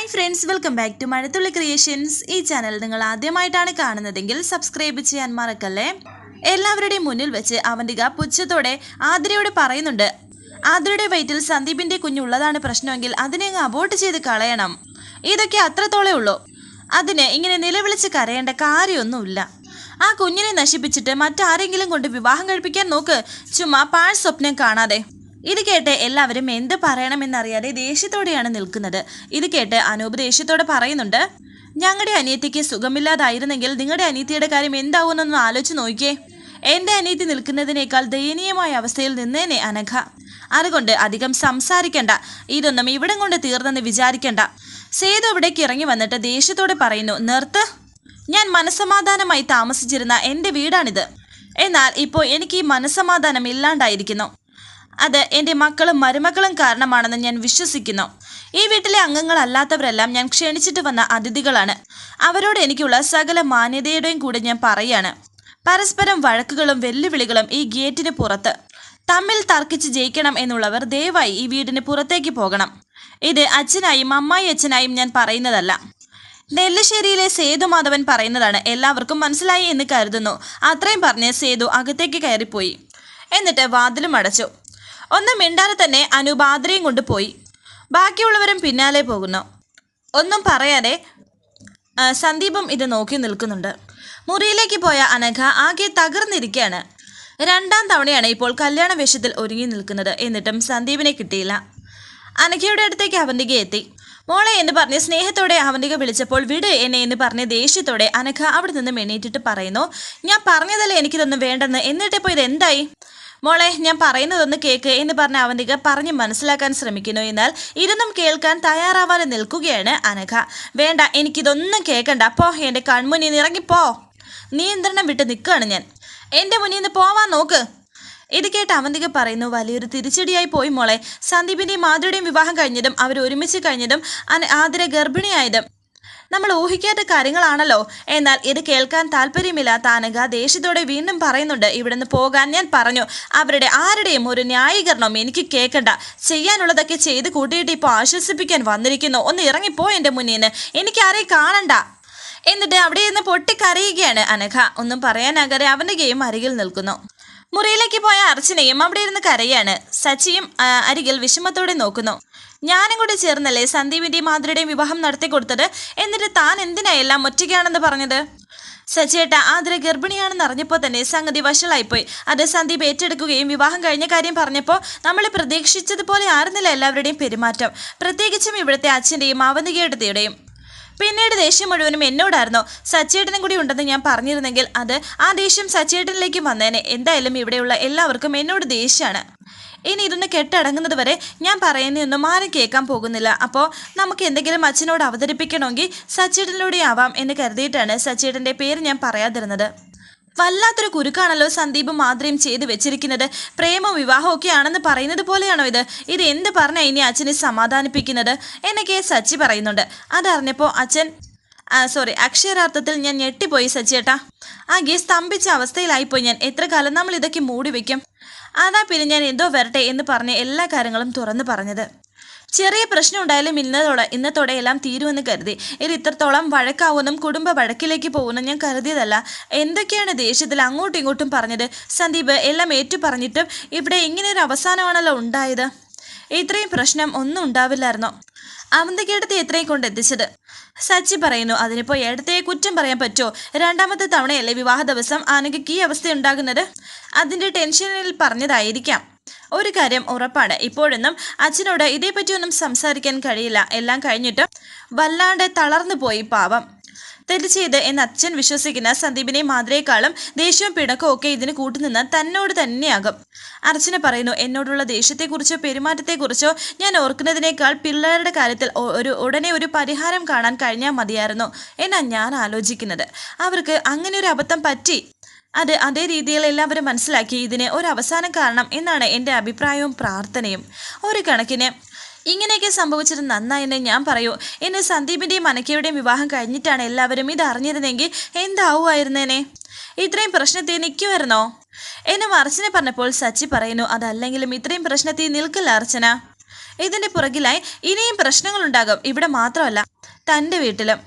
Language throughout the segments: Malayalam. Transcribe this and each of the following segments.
Hi friends welcome back to Mazhathulli creations ഈ ചാനൽ നിങ്ങൾ ആദ്യമായിട്ടാണ് കാണുന്നതെങ്കിൽ സബ്സ്ക്രൈബ് ചെയ്യാൻ മറക്കല്ലേ? എല്ലാവരുടെയും മുന്നിൽ വെച്ച് അവന്തിക പുച്ഛത്തോടെ ആതിരയോട് പറയുന്നുണ്ട്. ആതിരയുടെ വയറ്റിൽ സന്ദീപിന്റെ കുഞ്ഞുള്ളതാണ് പ്രശ്നമെങ്കിൽ അതിനെ അങ്ങ് അബോട്ട് ചെയ്ത് കളയണം. ഇതൊക്കെ അത്രത്തോളേ ഉള്ളൂ. അതിന് ഇങ്ങനെ നിലവിളിച്ച് കരയേണ്ട കാര്യമൊന്നുമില്ല. ആ കുഞ്ഞിനെ നശിപ്പിച്ചിട്ട് മറ്റാരെങ്കിലും കൊണ്ട് വിവാഹം കഴിപ്പിക്കാൻ നോക്ക്. ചുമ്മാ പാഴ് സ്വപ്നം കാണാതെ. ഇത് കേട്ട് എല്ലാവരും എന്ത് പറയണമെന്നറിയാതെ ദേഷ്യത്തോടെയാണ് നിൽക്കുന്നത്. ഇത് കേട്ട് അനൂപ് ദേഷ്യത്തോടെ പറയുന്നുണ്ട് ഞങ്ങളുടെ അനിയത്തിക്ക് സുഖമില്ലാതായിരുന്നെങ്കിൽ നിങ്ങളുടെ അനിയത്തിയുടെ കാര്യം എന്താവുമെന്നൊന്ന് ആലോചിച്ച് നോക്കിയേ. എന്റെ അനിയത്തി നിൽക്കുന്നതിനേക്കാൾ ദയനീയമായ അവസ്ഥയിൽ നിന്നേനെ അനഘ. അതുകൊണ്ട് അധികം സംസാരിക്കണ്ട. ഇതൊന്നും ഇവിടം കൊണ്ട് തീർന്നെന്ന് വിചാരിക്കണ്ട. സേതു ഇവിടേക്ക് ഇറങ്ങി വന്നിട്ട് ദേഷ്യത്തോടെ പറയുന്നു നിർത്ത്. ഞാൻ മനസമാധാനമായി താമസിച്ചിരുന്ന എന്റെ വീടാണിത്. എന്നാൽ ഇപ്പോൾ എനിക്ക് ഈ മനസമാധാനം ഇല്ലാണ്ടായിരിക്കുന്നു. അത് എന്റെ മക്കളും മരുമക്കളും കാരണമാണെന്ന് ഞാൻ വിശ്വസിക്കുന്നു. ഈ വീട്ടിലെ അംഗങ്ങളല്ലാത്തവരെല്ലാം ഞാൻ ക്ഷണിച്ചിട്ട് വന്ന അതിഥികളാണ്. അവരോട് എനിക്കുള്ള സകല മാന്യതയുടെയും കൂടെ ഞാൻ പറയാണ്. പരസ്പരം വഴക്കുകളും വെല്ലുവിളികളും ഈ ഗേറ്റിന് പുറത്ത്. തമ്മിൽ തർക്കിച്ച് ജയിക്കണം എന്നുള്ളവർ ദയവായി ഈ വീടിന് പുറത്തേക്ക് പോകണം. ഇത് അച്ഛനായും അമ്മായി അച്ഛനായും ഞാൻ പറയുന്നതല്ല. നെല്ലിശ്ശേരിയിലെ സേതു മാധവൻ പറയുന്നതാണ് എല്ലാവർക്കും മനസ്സിലായി എന്ന് കരുതുന്നു. അത്രയും പറഞ്ഞ് സേതു അകത്തേക്ക് കയറിപ്പോയി. എന്നിട്ട് വാതിലും അടച്ചു. ഒന്നും മിണ്ടാതെ തന്നെ അനൂപ് കൊണ്ട് പോയി. ബാക്കിയുള്ളവരും പിന്നാലെ പോകുന്നു. ഒന്നും പറയാതെ സന്ദീപം ഇത് നോക്കി നിൽക്കുന്നുണ്ട്. മുറിയിലേക്ക് പോയ അനഘ ആകെ തകർന്നിരിക്കുകയാണ് രണ്ടാം തവണയാണ് ഇപ്പോൾ കല്യാണ വേഷത്തിൽ ഒരുങ്ങി നിൽക്കുന്നത് എന്നിട്ടും സന്ദീപിനെ കിട്ടിയില്ല. അനഘയുടെ അടുത്തേക്ക് അവന്തിക എത്തി. മോളെ എന്ന് പറഞ്ഞ് സ്നേഹത്തോടെ അവന്തിക വിളിച്ചപ്പോൾ വിട് എന്നെ എന്ന് പറഞ്ഞ് ദേഷ്യത്തോടെ അനഘ അവിടെ നിന്ന് എണീറ്റിട്ട് പറയുന്നു ഞാൻ പറഞ്ഞതല്ലേ എനിക്കിതൊന്നും വേണ്ടെന്ന്. എന്നിട്ടിപ്പോൾ ഇത് എന്തായി മോളെ ഞാൻ പറയുന്നതൊന്ന് കേക്ക് എന്ന് പറഞ്ഞ അവന്തിക പറഞ്ഞ് മനസ്സിലാക്കാൻ ശ്രമിക്കുന്നു. എന്നാൽ ഇതൊന്നും കേൾക്കാൻ തയ്യാറാവാതെ നിൽക്കുകയാണ് അനഘ. വേണ്ട എനിക്കിതൊന്നും കേൾക്കണ്ട. പോ എന്റെ കൺമുന്നിൽ നിന്ന് ഇറങ്ങിപ്പോ. നിയന്ത്രണം വിട്ട് നിൽക്കുകയാണ് ഞാൻ. എന്റെ മുന്നിൽ നിന്ന് പോവാൻ നോക്ക്. ഇത് കേട്ട് അവന്തിക പറയുന്നു വലിയൊരു തിരിച്ചടിയായി പോയി മോളെ. സന്ദീപിന്റെയും മാധുരുടെയും വിവാഹം കഴിഞ്ഞതും അവർ ഒരുമിച്ച് കഴിഞ്ഞതും ആതിര ഗർഭിണിയായതും നമ്മൾ ഊഹിക്കാത്ത കാര്യങ്ങളാണല്ലോ. എന്നാൽ ഇത് കേൾക്കാൻ താല്പര്യമില്ലാത്ത അനഘ ദേഷ്യത്തോടെ വീണ്ടും പറയുന്നുണ്ട് ഇവിടുന്ന് പോകാൻ ഞാൻ പറഞ്ഞു. അവരുടെ ആരുടെയും ഒരു ന്യായീകരണം എനിക്ക് കേൾക്കണ്ട. ചെയ്യാനുള്ളതൊക്കെ ചെയ്ത് കൂട്ടിയിട്ട് ഇപ്പോൾ ആശ്വസിപ്പിക്കാൻ വന്നിരിക്കുന്നു. ഒന്ന് ഇറങ്ങിപ്പോ എന്റെ മുന്നിൽ നിന്ന് എനിക്കാരെയും കാണണ്ട. എന്നിട്ട് അവിടെ നിന്ന് പൊട്ടിക്കരയുകയാണ് അനഘ. ഒന്നും പറയാനാകാതെ അവന്റെ ഗെയിം അരികിൽ നിൽക്കുന്നു. മുറിയിലേക്ക് പോയ അർച്ചനയും അവിടെ ഇരുന്ന് കരയാണ്. സച്ചിയും അരികിൽ വിഷമത്തോടെ നോക്കുന്നു. ഞാനും കൂടെ ചേർന്നല്ലേ സന്ദീപിന്റെയും മാധുരയുടെയും വിവാഹം നടത്തി കൊടുത്തത്? എന്നിട്ട് താൻ എന്തിനാ എല്ലാം ഒറ്റയ്ക്കാണെന്ന് പറഞ്ഞത്? സച്ചേട്ട ആതിര ഗർഭിണിയാണെന്ന് അറിഞ്ഞപ്പോൾ തന്നെ സംഗതി വഷളായിപ്പോയി. അത് സന്ദീപ് ഏറ്റെടുക്കുകയും വിവാഹം കഴിഞ്ഞ കാര്യം പറഞ്ഞപ്പോൾ നമ്മൾ പ്രതീക്ഷിച്ചതുപോലെ ആയിരുന്നില്ല എല്ലാവരുടെയും പെരുമാറ്റം. പ്രത്യേകിച്ചും ഇവിടുത്തെ അച്ഛന്റെയും അവന്തികയുടെയും പിന്നീട് ദേഷ്യം മുഴുവനും എന്നോടായിരുന്നു. സച്ചേട്ടനും കൂടി ഉണ്ടെന്ന് ഞാൻ പറഞ്ഞിരുന്നെങ്കിൽ അത് ആ ദേഷ്യം സച്ചേട്ടനിലേക്ക് വന്നേനെ. എന്തായാലും ഇവിടെയുള്ള എല്ലാവർക്കും എന്നോട് ദേഷ്യമാണ്. ഇനി ഇതൊന്ന് കെട്ടടങ്ങുന്നത് വരെ ഞാൻ പറയുന്നതൊന്നും ആരും കേൾക്കാൻ പോകുന്നില്ല. അപ്പോൾ നമുക്ക് എന്തെങ്കിലും അച്ഛനോട് അവതരിപ്പിക്കണമെങ്കിൽ സച്ചേട്ടനിലൂടെ ആവാം എന്ന് കരുതിയിട്ടാണ് സച്ചേട്ടന്റെ പേര് ഞാൻ പറയാതിരുന്നത്. വല്ലാത്തൊരു കുരുക്കാണല്ലോ സന്ദീപ് മാതൃയും ചെയ്തു വെച്ചിരിക്കുന്നത്. പ്രേമവും വിവാഹവും ഒക്കെ ആണെന്ന് പറയുന്നത് പോലെയാണോ ഇത്? ഇത് എന്ത് പറഞ്ഞാൽ ഇനി അച്ഛനെ സമാധാനിപ്പിക്കുന്നത്? എന്നൊക്കെ സച്ചി പറയുന്നുണ്ട്. അതറിഞ്ഞപ്പോൾ അച്ഛൻ സോറി അക്ഷരാർത്ഥത്തിൽ ഞാൻ ഞെട്ടിപ്പോയി സച്ചിയേട്ടാ. ആകെ സ്തംഭിച്ച അവസ്ഥയിലായിപ്പോയി ഞാൻ. എത്ര കാലം നമ്മൾ ഇതൊക്കെ മൂടി വെക്കും? അതാ പിന്നെ ഞാൻ എന്തോ വരട്ടെ എന്ന് പറഞ്ഞ് എല്ലാ കാര്യങ്ങളും തുറന്നു പറഞ്ഞത്. ചെറിയ പ്രശ്നം ഉണ്ടായാലും ഇന്നതോടെ ഇന്നത്തോടെ എല്ലാം തീരുമെന്ന് കരുതി. ഇത് ഇത്രത്തോളം വഴക്കാവുന്നും കുടുംബ വഴക്കിലേക്ക് പോകുമെന്നും ഞാൻ കരുതിയതല്ല. എന്തൊക്കെയാണ് ദേഷ്യത്തിൽ അങ്ങോട്ടും ഇങ്ങോട്ടും പറഞ്ഞത്? സന്ദീപ് എല്ലാം ഏറ്റു പറഞ്ഞിട്ടും ഇവിടെ ഇങ്ങനെ ഒരു അവസാനമാണല്ലോ ഉണ്ടായത്. ഇത്രയും പ്രശ്നം ഒന്നും ഉണ്ടാവില്ലായിരുന്നോ? അവന്തിക്കേടത്തെ എത്രയും കൊണ്ട് എത്തിച്ചത്. സച്ചി പറയുന്നു അതിനിപ്പോൾ ഏടത്തെ കുറ്റം പറയാൻ പറ്റുമോ രണ്ടാമത്തെ തവണയല്ലേ വിവാഹ ദിവസം? ആനയ്ക്ക് ഈ അവസ്ഥ ഉണ്ടാകുന്നത് അതിന്റെ ടെൻഷനിൽ പറഞ്ഞതായിരിക്കാം. ഒരു കാര്യം ഉറപ്പാണ് ഇപ്പോഴൊന്നും അച്ഛനോട് ഇതേപ്പറ്റിയൊന്നും സംസാരിക്കാൻ കഴിയില്ല. എല്ലാം കഴിഞ്ഞിട്ട് വല്ലാണ്ട് തളർന്നു പോയി പാവം. തെറ്റ് ചെയ്ത് എന്ന് അച്ഛൻ വിശ്വസിക്കുന്ന സന്ദീപിനെ മാതിരേക്കാളും ദേഷ്യവും പിണക്കവും ഒക്കെ ഇതിന് കൂട്ടുനിന്ന് തന്നോട് തന്നെയാകും. അർച്ചന പറയുന്നു എന്നോടുള്ള ദേഷ്യത്തെക്കുറിച്ചോ പെരുമാറ്റത്തെക്കുറിച്ചോ ഞാൻ ഓർക്കുന്നതിനേക്കാൾ പിള്ളേരുടെ കാര്യത്തിൽ ഒരു ഉടനെ ഒരു പരിഹാരം കാണാൻ കഴിഞ്ഞാൽ മതിയായിരുന്നു എന്നാണ് ഞാൻ ആലോചിക്കുന്നത്. അവർക്ക് അങ്ങനെ ഒരു അബദ്ധം പറ്റി? അത് അതേ രീതിയിൽ എല്ലാവരും മനസ്സിലാക്കി ഇതിന് ഒരു അവസാനം കാരണം എന്നാണ് എന്റെ അഭിപ്രായവും പ്രാർത്ഥനയും. ഒരു കണക്കിന് ഇങ്ങനെയൊക്കെ സംഭവിച്ചത് നന്നായെന്ന് ഞാൻ പറയൂ. എന്നെ സന്ദീപിന്റെയും അനക്കയുടെയും വിവാഹം കഴിഞ്ഞിട്ടാണ് എല്ലാവരും ഇത് അറിഞ്ഞിരുന്നെങ്കിൽ എന്താവുമായിരുന്നേനെ? ഇത്രയും പ്രശ്നത്തിൽ നിൽക്കുമായിരുന്നോ എന്നെ അർച്ചന പറഞ്ഞപ്പോൾ സച്ചി പറയുന്നു അതല്ലെങ്കിലും ഇത്രയും പ്രശ്നത്തിൽ നിൽക്കില്ല അർച്ചന. ഇതിന്റെ പുറകിലായി ഇനിയും പ്രശ്നങ്ങളുണ്ടാകും. ഇവിടെ മാത്രമല്ല തന്റെ വീട്ടിലും.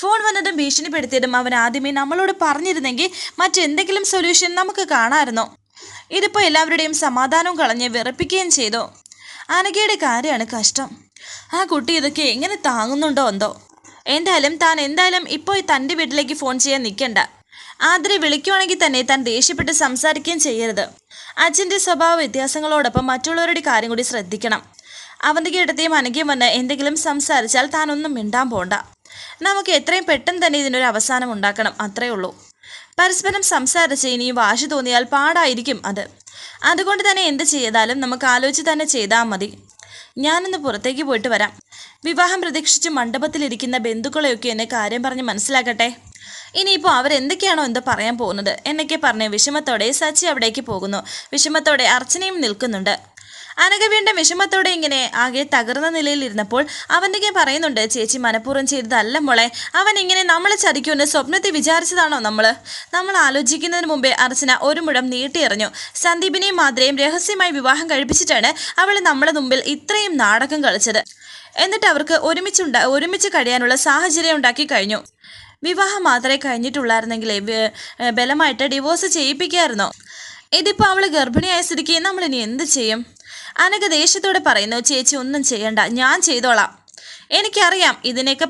ഫോൺ വന്നതും ഭീഷണിപ്പെടുത്തിയതും അവൻ ആദ്യമേ നമ്മളോട് പറഞ്ഞിരുന്നെങ്കിൽ മറ്റെന്തെങ്കിലും സൊല്യൂഷൻ നമുക്ക് കാണാമായിരുന്നു. ഇതിപ്പോൾ എല്ലാവരുടെയും സമാധാനവും കളഞ്ഞ് വിറപ്പിക്കുകയും ചെയ്തു. അനഘയുടെ കാര്യമാണ് കഷ്ടം. ആ കുട്ടി ഇതൊക്കെ എങ്ങനെ താങ്ങുന്നുണ്ടോ എന്തോ. എന്തായാലും താൻ എന്തായാലും ഇപ്പോൾ തന്റെ വീട്ടിലേക്ക് ഫോൺ ചെയ്യാൻ നിൽക്കണ്ട. ആതിരെ വിളിക്കുവാണെങ്കിൽ തന്നെ താൻ ദേഷ്യപ്പെട്ട് സംസാരിക്കുകയും ചെയ്യരുത്. അച്ഛന്റെ സ്വഭാവ വ്യത്യാസങ്ങളോടൊപ്പം മറ്റുള്ളവരുടെ കാര്യം കൂടി ശ്രദ്ധിക്കണം. അവന്റെ ഇടത്തെയും അനഘയും വന്ന് എന്തെങ്കിലും സംസാരിച്ചാൽ താനൊന്നും മിണ്ടാൻ പോണ്ട. നമുക്ക് എത്രയും പെട്ടെന്ന് തന്നെ ഇതിനൊരു അവസാനം ഉണ്ടാക്കണം അത്രേ ഉള്ളൂ. പരസ്പരം സംസാരിച്ച് ഇനി വാശി തോന്നിയാൽ പാടായിരിക്കും അത്. അതുകൊണ്ട് തന്നെ എന്ത് ചെയ്താലും നമുക്ക് ആലോചിച്ച് തന്നെ ചെയ്താൽ മതി. ഞാനൊന്ന് പുറത്തേക്ക് പോയിട്ട് വരാം. വിവാഹം പ്രതീക്ഷിച്ച് മണ്ഡപത്തിലിരിക്കുന്ന ബന്ധുക്കളെയൊക്കെ എന്നെ കാര്യം പറഞ്ഞ് മനസ്സിലാക്കട്ടെ? ഇനിയിപ്പോൾ അവരെന്തൊക്കെയാണോ എന്തോ പറയാൻ പോകുന്നത്? എന്നൊക്കെ പറഞ്ഞ് വിഷമത്തോടെ സച്ചി അവിടേക്ക് പോകുന്നു. വിഷമത്തോടെ അർച്ചനയും നിൽക്കുന്നുണ്ട്. അനഘ വിഷമത്തോടെ ഇങ്ങനെ ആകെ തകർന്ന നിലയിലിരുന്നപ്പോൾ അവന്റെ പറയുന്നുണ്ട് ചേച്ചി മനഃപൂർവം ചെയ്തതല്ല മോളെ. അവൻ ഇങ്ങനെ നമ്മളെ ചതിക്കുമെന്ന് സ്വപ്നത്തിൽ വിചാരിച്ചതാണോ നമ്മൾ നമ്മൾ ആലോചിക്കുന്നതിന് മുമ്പേ അർച്ചന ഒരു മുഴം നീട്ടിയെറിഞ്ഞു സന്ദീപിനെയും മാത്രയും രഹസ്യമായി വിവാഹം കഴിപ്പിച്ചിട്ടാണ് അവൾ നമ്മുടെ മുമ്പിൽ ഇത്രയും നാടകം കളിച്ചത്. എന്നിട്ട് അവർക്ക് ഒരുമിച്ചുണ്ട ഒരുമിച്ച് കഴിയാനുള്ള സാഹചര്യം ഉണ്ടാക്കി കഴിഞ്ഞു. വിവാഹം മാത്രമേ കഴിഞ്ഞിട്ടുള്ളായിരുന്നെങ്കിൽ ബലമായിട്ട് ഡിവോഴ്സ് ചെയ്യിപ്പിക്കായിരുന്നോ? ഇതിപ്പോൾ അവൾ ഗർഭിണിയായ സ്ഥിതിക്ക് നമ്മളിനി എന്ത് ചെയ്യും? അനഘ ദേഷ്യത്തോടെ പറയുന്നു ചേച്ചി ഒന്നും ചെയ്യണ്ട. ഞാൻ ചെയ്തോളാം. എനിക്കറിയാം ഇതിനൊക്കെ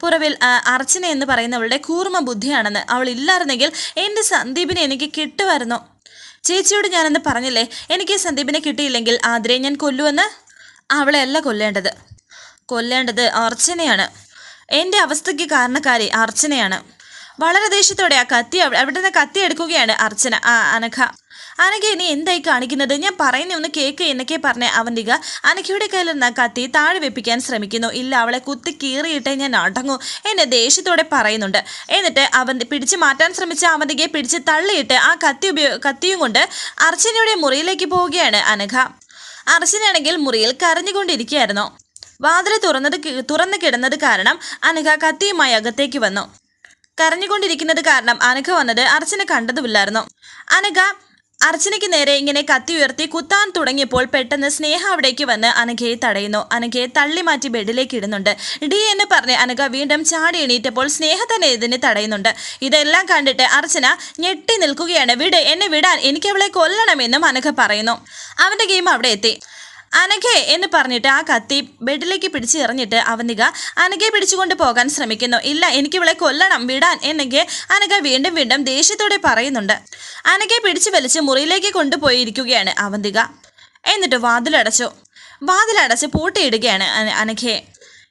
പുറവിൽ അർച്ചന എന്ന് പറയുന്നവളുടെ കൂർമ്മ ബുദ്ധിയാണെന്ന്. അവൾ ഇല്ലായിരുന്നെങ്കിൽ എന്റെ സന്ദീപിനെ എനിക്ക് കിട്ടുമായിരുന്നു. ചേച്ചിയോട് ഞാനെന്ന് പറഞ്ഞില്ലേ? എനിക്ക് സന്ദീപിനെ കിട്ടിയില്ലെങ്കിൽ ആതിരെ ഞാൻ കൊല്ലുമെന്ന് അവളെ അല്ല കൊല്ലേണ്ടത്. കൊല്ലേണ്ടത് അർച്ചനയാണ്. എന്റെ അവസ്ഥയ്ക്ക് കാരണക്കാരി അർച്ചനയാണ്. വളരെ ദേഷ്യത്തോടെ ആ കത്തി അവ- അവിടെ നിന്ന് കത്തി എടുക്കുകയാണ് അർച്ചന ആ അനഘ. അനഘ ഇനി എന്തായി കാണിക്കുന്നത്? ഞാൻ പറയുന്ന ഒന്ന് കേക്ക് എന്നൊക്കെ പറഞ്ഞ അവന്തിക. അനഘയുടെ നിന്ന് കത്തി താഴെ വെപ്പിക്കാൻ ശ്രമിക്കുന്നു. ഇല്ല അവളെ കുത്തി കീറിയിട്ടേ ഞാൻ അടങ്ങൂ എന്നെ ദേഷ്യത്തോടെ പറയുന്നുണ്ട്. എന്നിട്ട് അവൻ പിടിച്ചു മാറ്റാൻ ശ്രമിച്ച അവന്തികയെ പിടിച്ച് തള്ളിയിട്ട് ആ കത്തി ഉപയോ കത്തിയും കൊണ്ട് അർച്ചനയുടെ മുറിയിലേക്ക് പോവുകയാണ് അനഘ. അർച്ചനയാണെങ്കിൽ മുറിയിൽ കരഞ്ഞുകൊണ്ടിരിക്കുകയായിരുന്നു. വാതിൽ തുറന്നത് തുറന്നു കിടന്നത് കാരണം അനഘ കത്തിയുമായി അകത്തേക്ക് വന്നു. കരഞ്ഞുകൊണ്ടിരിക്കുന്നത് കാരണം അനഘ വന്നത് അർച്ചന കണ്ടതുമില്ലായിരുന്നു. അനഘ അർച്ചനയ്ക്ക് നേരെ ഇങ്ങനെ കത്തി ഉയർത്തി കുത്താൻ തുടങ്ങിയപ്പോൾ പെട്ടെന്ന് സ്നേഹ അവിടേക്ക് വന്ന് അനഘയെ തടയുന്നു. അനഘയെ തള്ളി മാറ്റി ബെഡിലേക്ക് ഇടുന്നുണ്ട്. ഡി എന്ന് പറഞ്ഞ് അനഘ വീണ്ടും ചാടി എണീറ്റപ്പോൾ സ്നേഹ തന്നെ ഇതിനെ തടയുന്നുണ്ട്. ഇതെല്ലാം കണ്ടിട്ട് അർച്ചന ഞെട്ടി നിൽക്കുകയാണ്. വിട് എന്നെ വിടാൻ എനിക്കവളെ കൊല്ലണമെന്നും അനഘ പറയുന്നു. അവന്റെ ഗെയിം അവിടെ എത്തി. അനഘെ എന്ന് പറഞ്ഞിട്ട് ആ കത്തി ബെഡിലേക്ക് പിടിച്ച് എറിഞ്ഞിട്ട് അവനിക അനഘയെ പിടിച്ചുകൊണ്ട് പോകാൻ ശ്രമിക്കുന്നു. ഇല്ല എനിക്ക് ഇവളെ കൊല്ലണം വിടാൻ എന്നെങ്കിൽ അനഘ വീണ്ടും വീണ്ടും ദേഷ്യത്തോടെ പറയുന്നുണ്ട്. അനഘയെ പിടിച്ചു വലിച്ച് മുറിയിലേക്ക് കൊണ്ടുപോയിരിക്കുകയാണ് അവന്തിക. എന്നിട്ട് വാതിലടച്ചു. വാതിലടച്ച് പൂട്ടിയിടുകയാണ് അന- അനഘയെ.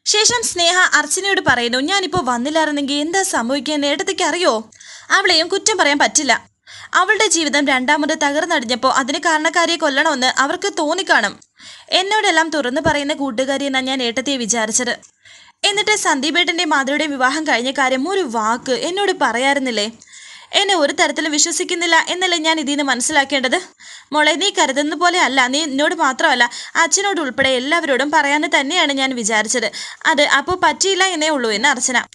ശേഷം സ്നേഹ അർച്ചനയോട് പറയുന്നു ഞാനിപ്പോൾ വന്നില്ലായിരുന്നെങ്കിൽ എന്താ സംഭവിക്കാൻ ഏട്ടത്തേക്ക് അറിയോ? അവളെയും കുറ്റം പറയാൻ പറ്റില്ല. അവളുടെ ജീവിതം രണ്ടാമത് തകർന്നടിഞ്ഞപ്പോൾ അതിന് കാരണക്കാരിയെ കൊല്ലണമെന്ന് അവർക്ക് തോന്നിക്കാണും. എന്നോടെല്ലാം തുറന്നു പറയുന്ന കൂട്ടുകാരിയെന്നാണ് ഞാൻ ഏട്ടത്തിയെ വിചാരിച്ചത്. എന്നിട്ട് സന്ദീപേട്ടന്റെ മാതയുടെ വിവാഹം കഴിഞ്ഞ കാര്യം ഒരു വാക്ക് എന്നോട് പറയാറുന്നില്ലേ? എന്നെ ഒരു തരത്തിലും വിശ്വസിക്കുന്നില്ല എന്നല്ലേ ഞാൻ ഇതിൽ നിന്ന് മനസ്സിലാക്കേണ്ടത്? മോളെ നീ കരുതുന്ന പോലെ അല്ല. നീ എന്നോട് മാത്രമല്ല അച്ഛനോട് ഉൾപ്പെടെ എല്ലാവരോടും പറയാമെന്ന് തന്നെയാണ് ഞാൻ വിചാരിച്ചത്. അത് അപ്പോൾ പറ്റിയില്ല എന്നേ ഉള്ളൂ എന്ന് അർച്ചന.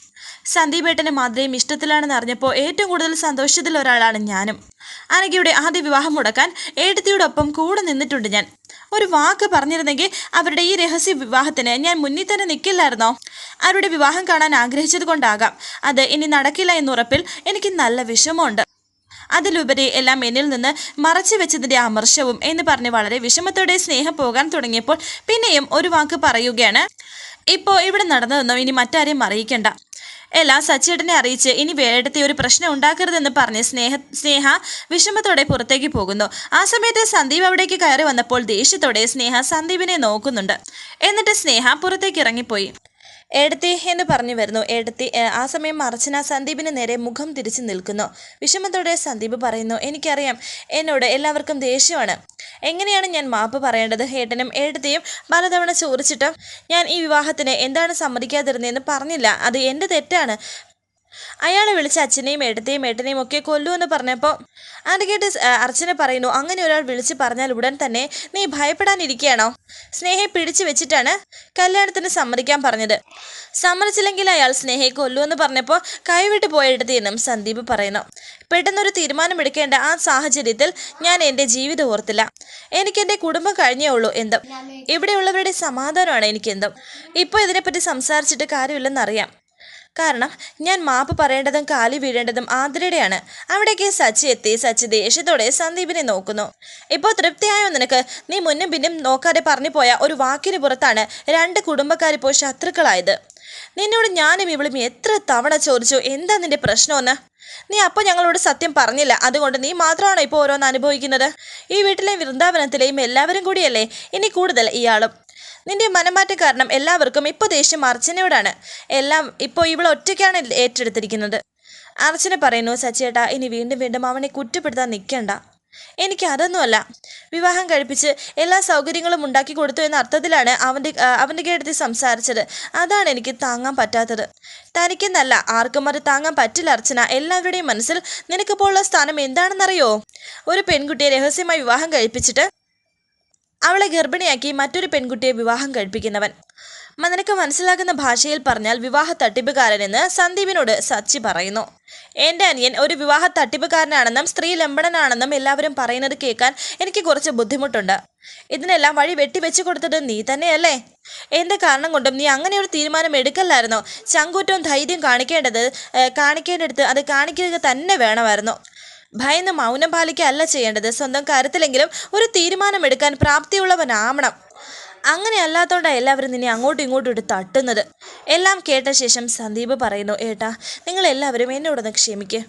സന്ദീപേട്ടന്റെ മാതൃയും ഇഷ്ടത്തിലാണെന്ന് അറിഞ്ഞപ്പോൾ ഏറ്റവും കൂടുതൽ സന്തോഷത്തിലൊരാളാണ് ഞാനും. അനഘയുടെ ആദ്യ വിവാഹം മുടക്കാൻ ഏട്ടത്തിയോടൊപ്പം കൂടെ നിന്നിട്ടുണ്ട് ഞാൻ. ഒരു വാക്ക് പറഞ്ഞിരുന്നെങ്കിൽ അവരുടെ ഈ രഹസ്യ വിവാഹത്തിന് ഞാൻ മുന്നിൽ തന്നെ നിൽക്കില്ലായിരുന്നോ? അവരുടെ വിവാഹം കാണാൻ ആഗ്രഹിച്ചത് കൊണ്ടാകാം. അത് ഇനി നടക്കില്ല എന്നുറപ്പിൽ എനിക്ക് നല്ല വിഷമമുണ്ട്. അതിലുപരി എല്ലാം എന്നിൽ നിന്ന് മറച്ചു വെച്ചതിന്റെ അമർഷവും എന്ന് പറഞ്ഞ് വളരെ വിഷമത്തോടെ സ്നേഹം പോകാൻ തുടങ്ങിയപ്പോൾ പിന്നെയും ഒരു വാക്ക് പറയുകയാണ് ഇപ്പോൾ ഇവിടെ നടന്നതെന്നോ? ഇനി മറ്റാരെയും അറിയിക്കണ്ട. എല്ലാം സച്ചേട്ടനെ അറിയിച്ച് ഇനി വേടത്തെ ഒരു പ്രശ്നം ഉണ്ടാക്കരുതെന്ന് പറഞ്ഞ് സ്നേഹ സ്നേഹ വിഷമത്തോടെ പുറത്തേക്ക് പോകുന്നു. ആ സമയത്ത് സന്ദീപ് അവിടേക്ക് കയറി വന്നപ്പോൾ ദേഷ്യത്തോടെ സ്നേഹ സന്ദീപിനെ നോക്കുന്നുണ്ട്. എന്നിട്ട് സ്നേഹ പുറത്തേക്ക് ഇറങ്ങിപ്പോയി. എടുത്തി എന്ന് പറഞ്ഞു വരുന്നു. എടത്തി ആ സമയം അർച്ചന സന്ദീപിന് നേരെ മുഖം തിരിച്ചു നിൽക്കുന്നു. വിഷമത്തോടെ സന്ദീപ് പറയുന്നു എനിക്കറിയാം എന്നോട് എല്ലാവർക്കും ദേഷ്യമാണ്. എങ്ങനെയാണ് ഞാൻ മാപ്പ് പറയേണ്ടത്? ഏട്ടനും ഏട്ടത്തെയും പലതവണ ചോദിച്ചിട്ടും ഞാൻ ഈ വിവാഹത്തിന് എന്താണ് സമ്മതിക്കാതിരുന്നതെന്ന് പറഞ്ഞില്ല. അത് എന്റെ തെറ്റാണ്. അയാളെ വിളിച്ച് അച്ഛനെയും ഏട്ടത്തെയും ഏട്ടനെയും ഒക്കെ കൊല്ലുമെന്ന് പറഞ്ഞപ്പോൾ അത് കേട്ട് അർച്ചന പറയുന്നു അങ്ങനെ ഒരാൾ വിളിച്ച് പറഞ്ഞാൽ ഉടൻ തന്നെ നീ ഭയപ്പെടാനിരിക്കുകയാണോ? സ്നേഹയെ പിടിച്ചു വെച്ചിട്ടാണ് കല്യാണത്തിന് സമ്മതിക്കാൻ പറഞ്ഞത്. സമ്മതിച്ചില്ലെങ്കിൽ അയാൾ സ്നേഹയെ കൊല്ലുമെന്ന് പറഞ്ഞപ്പോൾ കൈവിട്ട് പോയെടുത്തെന്നും സന്ദീപ് പറയുന്നു. പെട്ടെന്നൊരു തീരുമാനമെടുക്കേണ്ട ആ സാഹചര്യത്തിൽ ഞാൻ എന്റെ ജീവിതം ഓർത്തില്ല. എനിക്ക് എന്റെ കുടുംബം കഴിഞ്ഞേ ഉള്ളൂ എന്തും. ഇവിടെയുള്ളവരുടെ സമാധാനമാണ് എനിക്കെന്തും. ഇപ്പോൾ ഇതിനെപ്പറ്റി സംസാരിച്ചിട്ട് കാര്യമില്ലെന്നറിയാം. കാരണം ഞാൻ മാപ്പ് പറയേണ്ടതും കാലി വീഴേണ്ടതും ആതിരയുടെയാണ്. അവിടേക്ക് സച്ചി എത്തി. സച്ചി ദേഷ്യത്തോടെ സന്ദീപിനെ നോക്കുന്നു. ഇപ്പോൾ തൃപ്തിയായോ നിനക്ക്? നീ മുന്നും പിന്നും നോക്കാതെ പറഞ്ഞു പോയ ഒരു വാക്കിന് പുറത്താണ് രണ്ട് കുടുംബക്കാരിപ്പോൾ ശത്രുക്കളായത്. നിന്നോട് ഞാനും ഇവളും എത്ര തവണ ചോദിച്ചു എന്താ നിന്റെ പ്രശ്നമെന്ന്? നീ അപ്പോൾ ഞങ്ങളോട് സത്യം പറഞ്ഞില്ല. അതുകൊണ്ട് നീ മാത്രമാണോ ഇപ്പോൾ ഓരോന്ന് അനുഭവിക്കുന്നത്? ഈ വീട്ടിലെയും വൃന്ദാവനത്തിലെയും എല്ലാവരും കൂടിയല്ലേ? ഇനി കൂടുതൽ ഇയാളും നിന്റെ മനംമാറ്റം കാരണം എല്ലാവർക്കും ഇപ്പോൾ ദേഷ്യം അർച്ചനയോടാണ്. എല്ലാം ഇപ്പോൾ ഇവൾ ഒറ്റയ്ക്കാണ് ഏറ്റെടുത്തിരിക്കുന്നത്. അർച്ചന പറയുന്നു സച്ചേട്ടാ ഇനി വീണ്ടും വീണ്ടും അവനെ കുറ്റപ്പെടുത്താൻ നിൽക്കണ്ട. എനിക്ക് അതൊന്നുമല്ല. വിവാഹം കഴിപ്പിച്ച് എല്ലാ സൗകര്യങ്ങളും ഉണ്ടാക്കി കൊടുത്തു എന്ന അർത്ഥത്തിലാണ് അവന്റെ അവന്റെ കേടത്തിൽ സംസാരിച്ചത്. അതാണ് എനിക്ക് താങ്ങാൻ പറ്റാത്തത്. തനിക്കെന്നല്ല ആർക്കും അത് താങ്ങാൻ പറ്റില്ല അർച്ചന. എല്ലാവരുടെയും മനസ്സിൽ നിനക്കിപ്പോൾ ഉള്ള സ്ഥാനം എന്താണെന്നറിയോ? ഒരു പെൺകുട്ടിയെ രഹസ്യമായി വിവാഹം കഴിപ്പിച്ചിട്ട് അവളെ ഗർഭിണിയാക്കി മറ്റൊരു പെൺകുട്ടിയെ വിവാഹം കഴിപ്പിക്കുന്നവൻ. നിനക്ക് മനസ്സിലാക്കുന്ന ഭാഷയിൽ പറഞ്ഞാൽ വിവാഹ തട്ടിപ്പുകാരനെന്ന് സന്ദീപിനോട് സച്ചി പറയുന്നു. എന്റെ അനിയൻ ഒരു വിവാഹ തട്ടിപ്പുകാരനാണെന്നും സ്ത്രീ ലംബണനാണെന്നും എല്ലാവരും പറയുന്നത് കേൾക്കാൻ എനിക്ക് കുറച്ച് ബുദ്ധിമുട്ടുണ്ട്. ഇതിനെല്ലാം വഴി വെട്ടിവെച്ച് കൊടുത്തത് നീ തന്നെയല്ലേ? എന്ത് കാരണം കൊണ്ടും നീ അങ്ങനെ ഒരു തീരുമാനം എടുക്കല്ലായിരുന്നോ? ചങ്കൂറ്റവും ധൈര്യം കാണിക്കേണ്ടത് കാണിക്കേണ്ടടുത്ത് അത് കാണിക്കുക തന്നെ വേണമായിരുന്നു. ഭയന്ന് മൗനം പാലിക്കുകയല്ല ചെയ്യേണ്ടത്. സ്വന്തം കാര്യത്തിലെങ്കിലും ഒരു തീരുമാനമെടുക്കാൻ പ്രാപ്തിയുള്ളവനാവണം. അങ്ങനെ എല്ലാവരും നിന്നെ അങ്ങോട്ടും ഇങ്ങോട്ടും ഇട്ട് തട്ടുന്നത്. എല്ലാം കേട്ട ശേഷം സന്ദീപ് പറയുന്നു ഏട്ടാ നിങ്ങൾ എല്ലാവരും എന്നോടൊന്ന് ക്ഷമിക്ക്.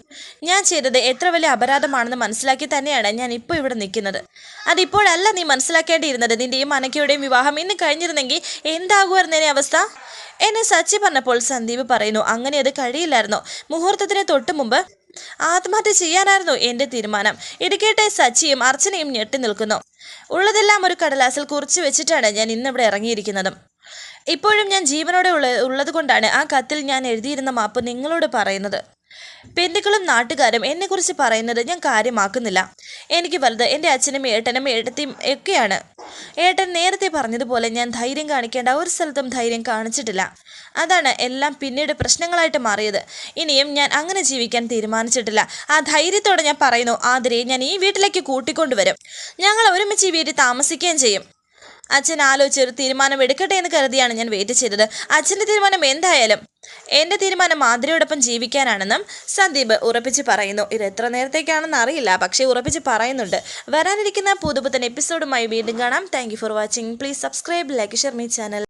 ഞാൻ ചെയ്തത് എത്ര വലിയ അപരാധമാണെന്ന് മനസ്സിലാക്കി തന്നെയാണ് ഞാൻ ഇപ്പോൾ ഇവിടെ നിൽക്കുന്നത്. അതിപ്പോഴല്ല നീ മനസ്സിലാക്കേണ്ടിയിരുന്നത് നിന്റെയും അനക്കയുടെയും വിവാഹം ഇന്ന് കഴിഞ്ഞിരുന്നെങ്കിൽ എന്താകുമായിരുന്നതിനെ അവസ്ഥ? എന്നെ സച്ചി പറഞ്ഞപ്പോൾ സന്ദീപ് പറയുന്നു അങ്ങനെ അത് കഴിയില്ലായിരുന്നു. മുഹൂർത്തത്തിന് തൊട്ട് മുമ്പ് ആത്മഹത്യ ചെയ്യാനായിരുന്നു എന്റെ തീരുമാനം. ഇടുക്കേട്ടെ സച്ചിയും അർച്ചനയും ഞെട്ടി നിൽക്കുന്നു. ഉള്ളതെല്ലാം ഒരു കടലാസിൽ കുറിച്ചു വെച്ചിട്ടാണ് ഞാൻ ഇന്നിവിടെ ഇറങ്ങിയിരിക്കുന്നതും. ഇപ്പോഴും ഞാൻ ജീവനോടെ ഉള്ള ഉള്ളത് കൊണ്ടാണ് ആ കത്തിൽ ഞാൻ എഴുതിയിരുന്ന മാപ്പ് നിങ്ങളോട് പറയുന്നത്. ബന്ധുക്കളും നാട്ടുകാരും എന്നെക്കുറിച്ച് പറയുന്നത് ഞാൻ കാര്യമാക്കുന്നില്ല. എനിക്ക് വലുത് എന്റെ അച്ഛനും ഏട്ടനും ഏട്ടത്തിയും ഒക്കെയാണ്. ഏട്ടൻ നേരത്തെ പറഞ്ഞതുപോലെ ഞാൻ ധൈര്യം കാണിക്കേണ്ട ഒരു സ്ഥലത്തും ധൈര്യം കാണിച്ചിട്ടില്ല. അതാണ് എല്ലാം പിന്നീട് പ്രശ്നങ്ങളായിട്ട് മാറിയത്. ഇനിയും ഞാൻ അങ്ങനെ ജീവിക്കാൻ തീരുമാനിച്ചിട്ടില്ല. ആ ധൈര്യത്തോടെ ഞാൻ പറയുന്നു ആതിരയെ ഞാൻ ഈ വീട്ടിലേക്ക് കൂട്ടിക്കൊണ്ടുവരും. ഞങ്ങൾ ഒരുമിച്ച് ഈ വീട്ടിൽ താമസിക്കുകയും ചെയ്യും. അച്ഛൻ ആലോചിച്ചൊരു തീരുമാനം എടുക്കട്ടെ എന്ന് കരുതിയാണ് ഞാൻ വെയിറ്റ് ചെയ്തത്. അച്ഛന്റെ തീരുമാനം എന്തായാലും എന്റെ തീരുമാനം മാതിരിയോടൊപ്പം ജീവിക്കാനാണെന്നും സന്ദീപ് ഉറപ്പിച്ച് പറയുന്നു. ഇത് എത്ര നേരത്തേക്കാണെന്ന് അറിയില്ല. പക്ഷേ ഉറപ്പിച്ച് പറയുന്നുണ്ട്. വരാനിരിക്കുന്ന പുതുപുത്തൻ എപ്പിസോഡുമായി വീണ്ടും കാണാം. Thank for watching please subscribe like share my channel